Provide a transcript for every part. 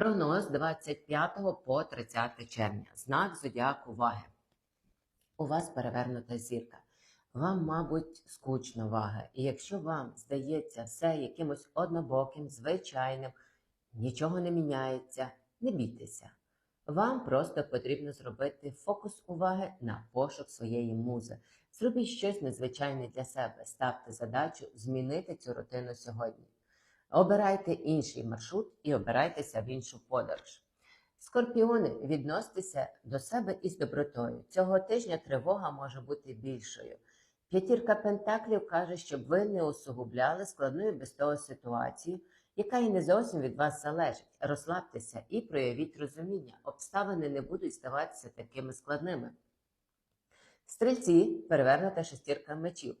Прогноз 25 по 30 червня. Знак зодіаку ваги. У вас перевернута зірка. Вам, мабуть, скучно вага. І якщо вам здається все якимось однобоким, звичайним, нічого не міняється, не бійтеся. Вам просто потрібно зробити фокус уваги на пошук своєї музи. Зробіть щось незвичайне для себе. Ставте задачу змінити цю рутину сьогодні. Обирайте інший маршрут і обирайтеся в іншу подорож. Скорпіони, відносьтеся до себе із добротою. Цього тижня тривога може бути більшою. П'ятірка Пентаклів каже, щоб ви не усугубляли складну і без того ситуацію, яка і не зовсім від вас залежить. Розслабтеся і проявіть розуміння. Обставини не будуть здаватися такими складними. Стрільці перевернута шестірка мечів.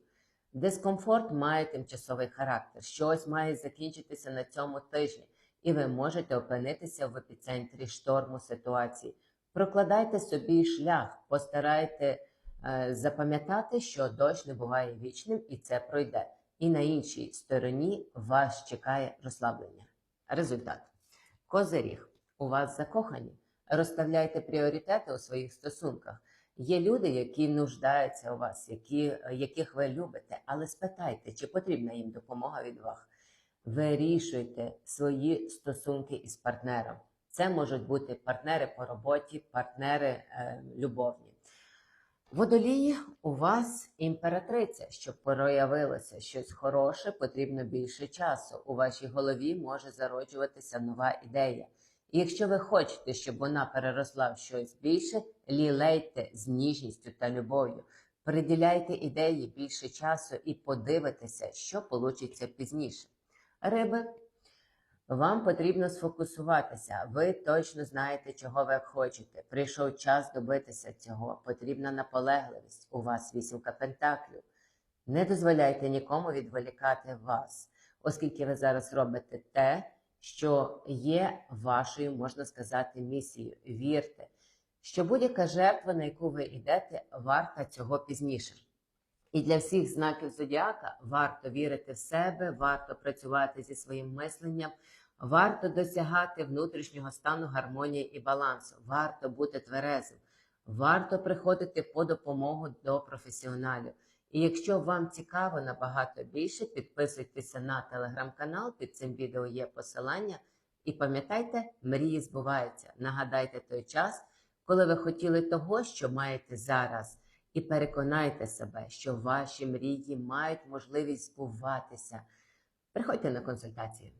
Дискомфорт має тимчасовий характер. Щось має закінчитися на цьому тижні, і ви можете опинитися в епіцентрі шторму ситуації. Прокладайте собі шлях, постарайте е, запам'ятати, що дощ не буває вічним, і це пройде. І на іншій стороні вас чекає розслаблення. Результат. Козиріг. У вас закохані. Розставляйте пріоритети у своїх стосунках. Є люди, які нуждаються у вас, які, яких ви любите, але спитайте, чи потрібна їм допомога від вас. Вирішуйте свої стосунки із партнером. Це можуть бути партнери по роботі, партнери е, любовні. Водолії у вас імператриця, щоб проявилося щось хороше, потрібно більше часу. У вашій голові може зароджуватися нова ідея. Якщо ви хочете, щоб вона переросла в щось більше, лілейте з ніжністю та любов'ю. Приділяйте ідеї більше часу і подивитеся, що получиться пізніше. Риби, вам потрібно сфокусуватися. Ви точно знаєте, чого ви хочете. Прийшов час добитися цього. Потрібна наполегливість. У вас вісімка пентаклів. Не дозволяйте нікому відволікати вас, оскільки ви зараз робите те, що є вашою, можна сказати, місією. Вірте, що будь-яка жертва, на яку ви йдете, варта цього пізніше. І для всіх знаків зодіака варто вірити в себе, варто працювати зі своїм мисленням, варто досягати внутрішнього стану гармонії і балансу, варто бути тверезим, варто приходити по допомогу до професіоналів. І якщо вам цікаво набагато більше, підписуйтеся на телеграм-канал, під цим відео є посилання. І пам'ятайте, мрії збуваються. Нагадайте той час, коли ви хотіли того, що маєте зараз. І переконайте себе, що ваші мрії мають можливість збуватися. Приходьте на консультацію.